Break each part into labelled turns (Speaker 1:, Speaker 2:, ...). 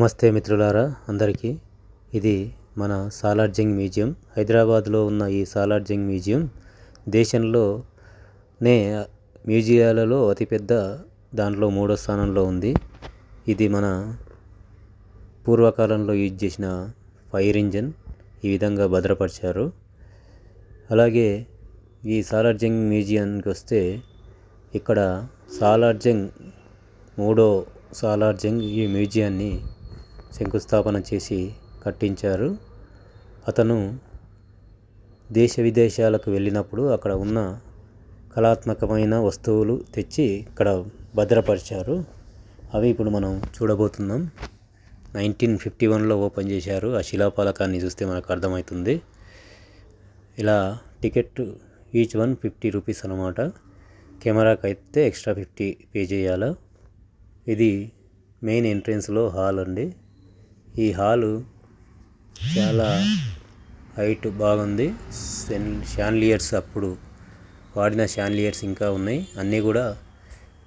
Speaker 1: నమస్తే మిత్రులారా అందరికీ. ఇది మన సాలార్జంగ్ మ్యూజియం. హైదరాబాద్లో ఉన్న ఈ సాలార్జంగ్ మ్యూజియం దేశంలోనే మ్యూజియాలలో అతిపెద్ద దాంట్లో మూడో స్థానంలో ఉంది. ఇది మన పూర్వకాలంలో యూజ్ చేసిన ఫైర్ ఇంజన్. ఈ విధంగా భద్రపరిచారు. అలాగే ఈ సాలార్జంగ్ మ్యూజియానికి వస్తే ఇక్కడ సాలార్జంగ్ మూడో సాలార్జంగ్ ఈ మ్యూజియాన్ని శంకుస్థాపన చేసి కట్టించారు. అతను దేశ విదేశాలకు వెళ్ళినప్పుడు అక్కడ ఉన్న కళాత్మకమైన వస్తువులు తెచ్చి ఇక్కడ భద్రపరిచారు. అవి ఇప్పుడు మనం చూడబోతున్నాం. నైన్టీన్ ఫిఫ్టీ వన్లో ఓపెన్ చేశారు. ఆ శిలాపాలకాన్ని చూస్తే మనకు అర్థమవుతుంది. ఇలా ticket each one fifty rupees అనమాట కెమెరాకి అయితే ఎక్స్ట్రా ఫిఫ్టీ పే చేయాలి? ఇది మెయిన్ ఎంట్రెన్స్లో హాల్ అండి. ఈ హాలు చాలా హైట్ బాగుంది. షాన్లియర్స్ అప్పుడు వాడిన షాన్లియర్స్ ఇంకా ఉన్నాయి. అన్నీ కూడా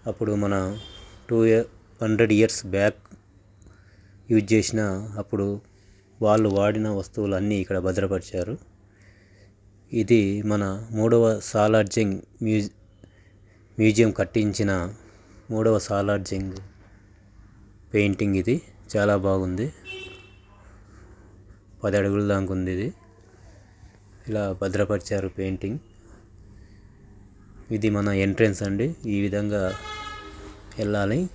Speaker 1: అప్పుడు మన two hundred years back use చేసిన అప్పుడు వాళ్ళు వాడిన వస్తువులు అన్నీ ఇక్కడ భద్రపరిచారు. ఇది మన మూడవ సాలార్జింగ్ మ్యూజి మ్యూజియం కట్టించిన మూడవ సాలార్జింగ్ పెయింటింగ్ ఇది. చాలా బాగుంది. పది అడుగుల దాకా ఉంది ఇది. ఇలా భద్రపరిచారు పెయింటింగ్. ఇది మన ఎంట్రన్స్ అండి. ఈ విధంగా వెళ్ళాలి.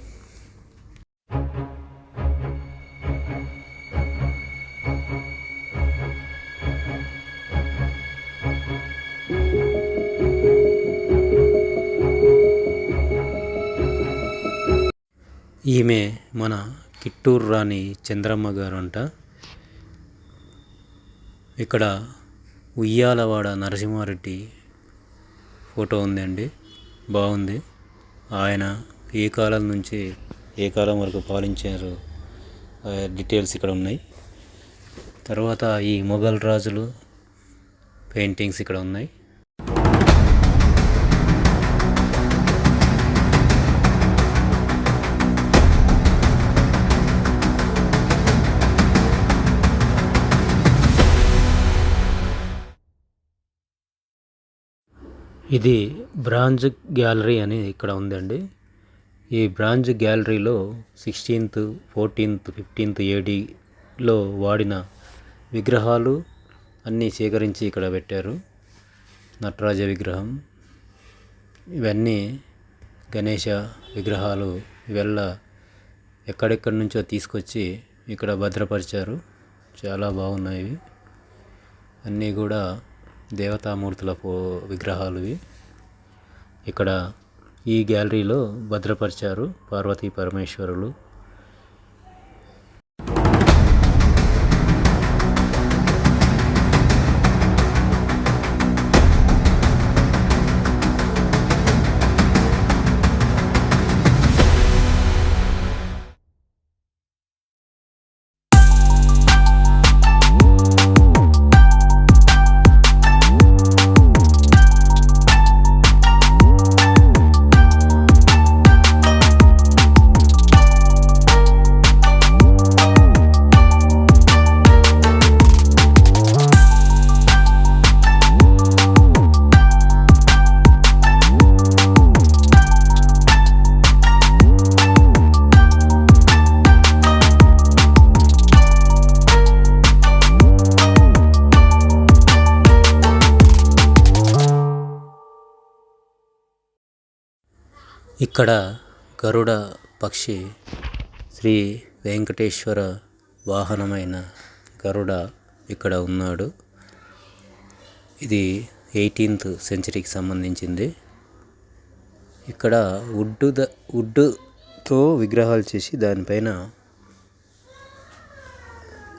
Speaker 1: ఈమె మన చిట్టూరు రాణి చంద్రమ్మ గారు అంట ఇక్కడ ఉయ్యాలవాడ నరసింహారెడ్డి ఫోటో ఉందండి. బాగుంది. ఆయన ఏ కాలం నుంచి ఏ కాలం వరకు పాలించారు డీటెయిల్స్ ఇక్కడ ఉన్నాయి. తర్వాత ఈ మొఘల్ రాజులు పెయింటింగ్స్ ఇక్కడ ఉన్నాయి. ఇది బ్రాంజ్ గ్యాలరీ అని ఇక్కడ ఉందండి. ఈ బ్రాంజ్ గ్యాలరీలో సిక్స్టీన్త్ ఫోర్టీన్త్ ఫిఫ్టీన్త్ ఏడీలో వాడిన విగ్రహాలు అన్నీ సేకరించి ఇక్కడ పెట్టారు. నటరాజ విగ్రహం ఇవన్నీ గణేష విగ్రహాలు ఇవల్ల ఎక్కడెక్కడి నుంచో తీసుకొచ్చి ఇక్కడ భద్రపరిచారు. చాలా బాగున్నాయి. అన్నీ కూడా దేవతామూర్తుల ఫో విగ్రహాలు ఇవి. ఇక్కడ ఈ గ్యాలరీలో భద్రపరిచారు పార్వతీ పరమేశ్వరులు. ఇక్కడ గరుడ పక్షి శ్రీ వెంకటేశ్వర వాహనమైన గరుడ ఇక్కడ ఉన్నాడు. ఇది ఎయిటీన్త్ సెంచరీకి సంబంధించింది. ఇక్కడ వుడ్ ద వుడ్తో విగ్రహాలు చేసి దానిపైన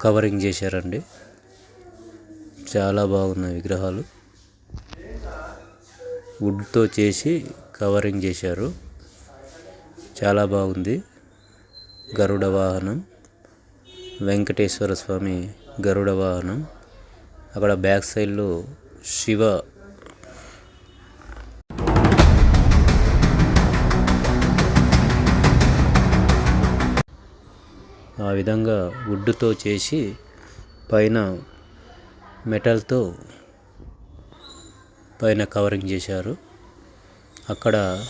Speaker 1: కవరింగ్ చేశారండి. చాలా బాగున్నాయి విగ్రహాలు. వుడ్తో చేసి కవరింగ్ చేశారు. చాలా బాగుంది. గరుడ వాహనం. వెంకటేశ్వర స్వామి గరుడ వాహనం. అక్కడ బ్యాక్ సైడ్లో శివ. ఆ విధంగా వుడ్డుతో చేసి పైన మెటల్తో పైన కవరింగ్ చేశారు. అక్కడ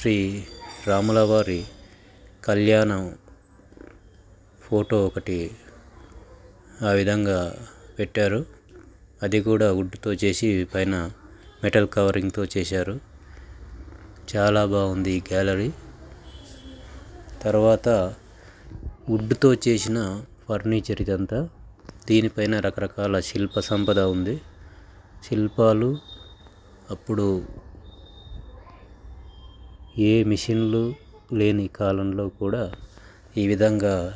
Speaker 1: శ్రీ రాముల వారి కళ్యాణం ఫోటో ఒకటి ఆ విధంగా పెట్టారు. అది కూడా వుడ్తో చేసి పైన మెటల్ కవరింగ్తో చేశారు. చాలా బాగుంది ఈ గ్యాలరీ. తర్వాత వుడ్తో చేసిన ఫర్నిచర్ ఇదంతా. దీనిపైన రకరకాల శిల్ప సంపద ఉంది. శిల్పాలు అప్పుడు ఏ మిషన్లు లేని కాలంలో కూడా ఈ విధంగా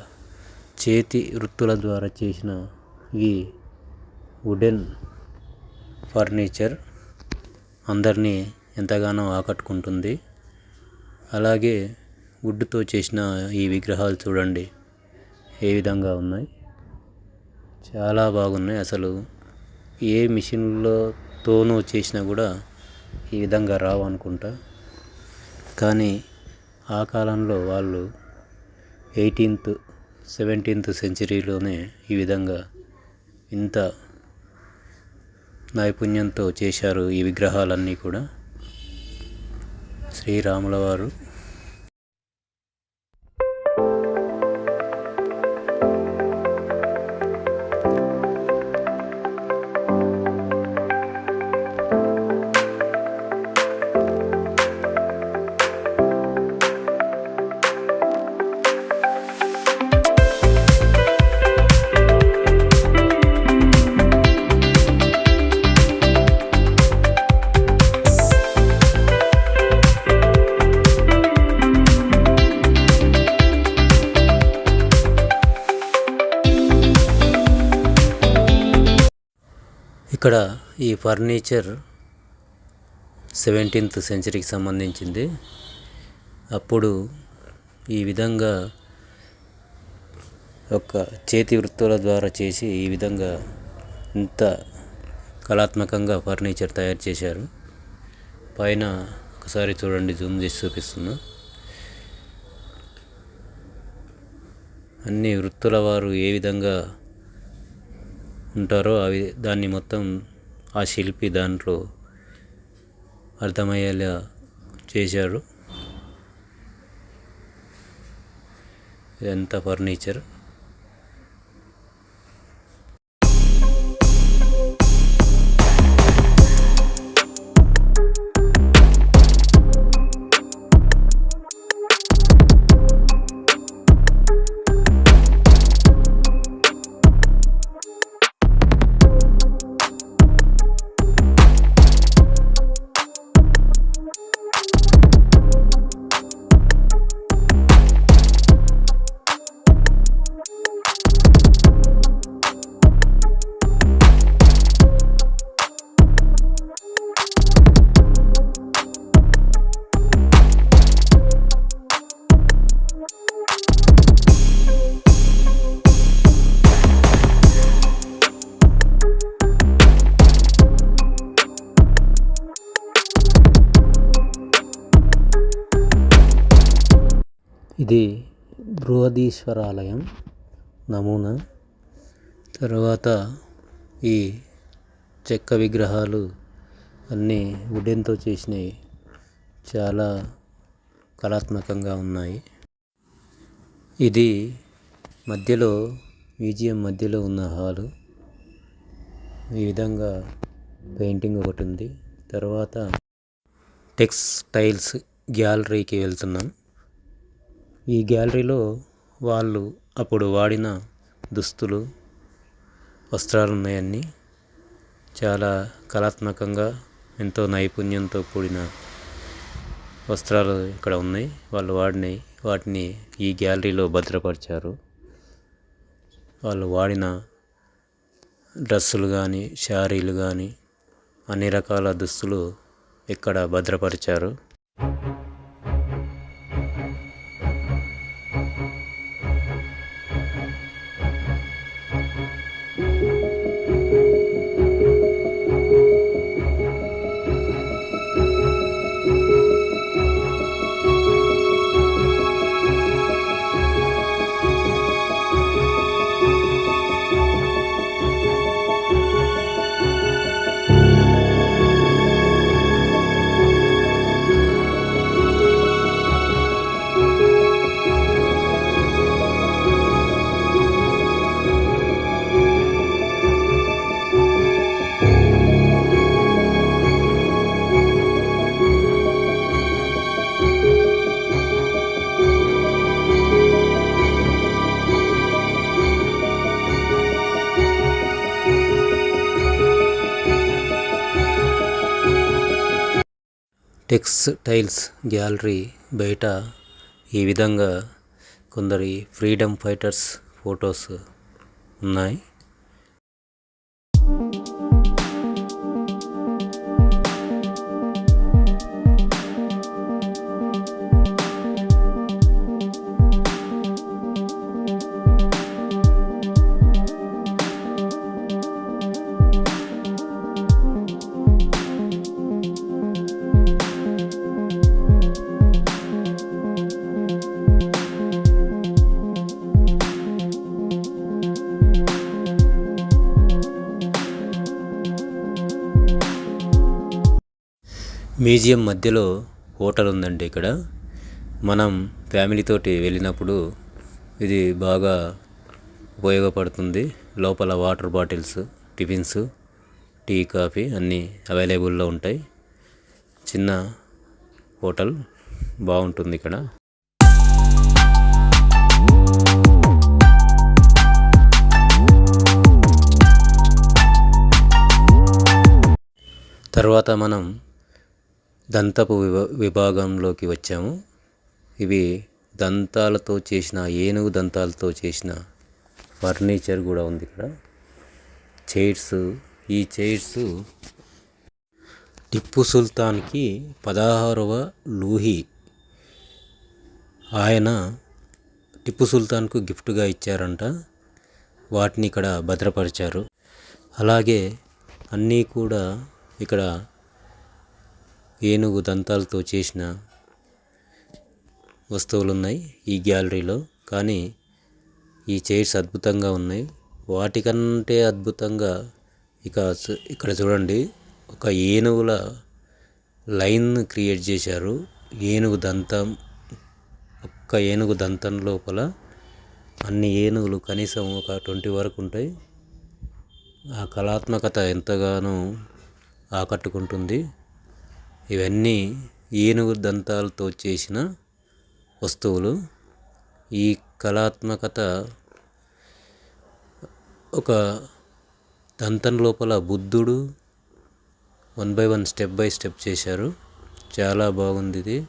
Speaker 1: చేతి వృత్తుల ద్వారా చేసిన ఈ వుడెన్ ఫర్నిచర్ అందరినీ ఎంతగానో ఆకట్టుకుంటుంది. అలాగే వుడ్తో చేసిన ఈ విగ్రహాలు చూడండి ఏ విధంగా ఉన్నాయి. చాలా బాగున్నాయి. అసలు ఏ మిషన్లతోనూ చేసినా కూడా ఈ విధంగా రావు అనుకుంటా కానీ ఆ కాలంలో వాళ్ళు ఎయిటీన్త్ సెవెంటీన్త్ సెంచరీలోనే ఈ విధంగా ఇంత నైపుణ్యంతో చేశారు ఈ విగ్రహాలన్నీ కూడా. శ్రీరాముల వారు ఫర్నిచర్ సెవెంటీన్త్ సెంచరీకి సంబంధించింది. అప్పుడు ఈ విధంగా ఒక చేతి వృత్తుల ద్వారా చేసి ఈ విధంగా ఇంత కళాత్మకంగా ఫర్నిచర్ తయారు చేశారు. పైన ఒకసారి చూడండి జూమ్ చేసి చూపిస్తున్నా. అన్ని వృత్తుల వారు ఏ విధంగా ఉంటారో అవి దాన్ని మొత్తం ఆ శిల్పి దాంట్లో అర్థమయ్యేలా చేశారు. ఇదంతా ఫర్నిచర్. ఇది బృహదీశ్వర ఆలయం నమూనా. తర్వాత ఈ చెక్క విగ్రహాలు అన్నీ వుడెన్తో చేసినవి. చాలా కళాత్మకంగా ఉన్నాయి. ఇది మధ్యలో మ్యూజియం మధ్యలో ఉన్న హాలు. ఈ విధంగా పెయింటింగ్ ఒకటి ఉంది తర్వాత టెక్స్టైల్స్ గ్యాలరీకి వెళ్తున్నాం. ఈ గ్యాలరీలో వాళ్ళు అప్పుడు వాడిన దుస్తులు వస్త్రాలు ఉన్నాయన్నీ చాలా కళాత్మకంగా ఎంతో నైపుణ్యంతో కూడిన వస్త్రాలు ఇక్కడ ఉన్నాయి. వాళ్ళు వాడినవి వాటిని ఈ గ్యాలరీలో భద్రపరిచారు. వాళ్ళు వాడిన డ్రెస్సులు కానీ శారీలు కానీ అన్ని రకాల దుస్తులు ఇక్కడ భద్రపరిచారు. టెక్స్టైల్స్ గ్యాలరీ బయట ఈ విధంగా కొందరి ఫ్రీడమ్ ఫైటర్స్ ఫొటోస్ ఉన్నాయి. మ్యూజియం మధ్యలో హోటల్ ఉందండి ఇక్కడ. మనం ఫ్యామిలీ తోటి వెళ్ళినప్పుడు ఇది బాగా ఉపయోగపడుతుంది. లోపల water bottles tiffins tea coffee అన్నీ అవైలబుల్లో ఉంటాయి. చిన్న హోటల్ బాగుంటుంది ఇక్కడ. తర్వాత మనం దంతపు విభా విభాగంలోకి వచ్చాము. ఇవి దంతాలతో చేసిన ఏనుగు దంతాలతో చేసిన ఫర్నిచర్ కూడా ఉంది ఇక్కడ. చైర్స్ ఈ చైర్స్ టిప్పు సుల్తాన్కి పదహారవ లూహి. ఆయన టిప్పు సుల్తాన్కు గిఫ్ట్గా ఇచ్చారంట. వాటిని ఇక్కడ భద్రపరిచారు. అలాగే అన్నీ కూడా ఇక్కడ ఏనుగు దంతాలతో చేసిన వస్తువులు ఉన్నాయి ఈ గ్యాలరీలో. కానీ ఈ చైర్స్ అద్భుతంగా ఉన్నాయి. వాటికంటే అద్భుతంగా ఇక ఇక్కడ చూడండి. ఒక ఏనుగుల లైన్ క్రియేట్ చేశారు. ఏనుగు దంతం ఒక్క ఏనుగు దంతం లోపల అన్ని ఏనుగులు కనీసం ఒక ట్వంటీ వరకు ఉంటాయి. ఆ కళాత్మకత ఎంతగానో ఆకట్టుకుంటుంది. ఇవన్నీ ఏనుగు దంతాలతో చేసిన వస్తువులు. ఈ కళాత్మకత ఒక దంతం లోపల బుద్ధుడు one by one step by step చేశారు. చాలా బాగుంది ఇది.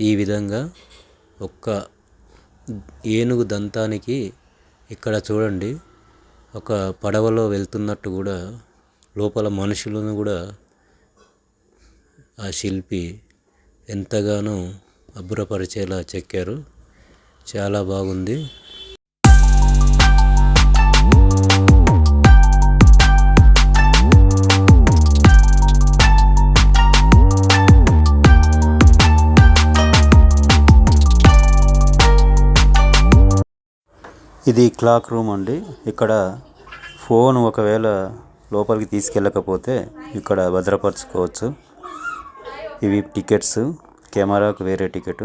Speaker 1: ఈ విధంగా ఒక్క ఏనుగు దంతానికి ఇక్కడ చూడండి ఒక పడవలో వెళ్తున్నట్టు కూడా లోపల మనుషులను కూడా ఆ శిల్పి ఎంతగానో అబ్బురపరిచేలా చెక్కారు. చాలా బాగుంది. ఇది క్లాక్ రూమ్ అండి. ఇక్కడ ఫోన్ ఒకవేళ లోపలికి తీసుకెళ్ళకపోతే ఇక్కడ భద్రపరచుకోవచ్చు. ఇవి టికెట్స్. కెమెరాకు వేరే టికెట్.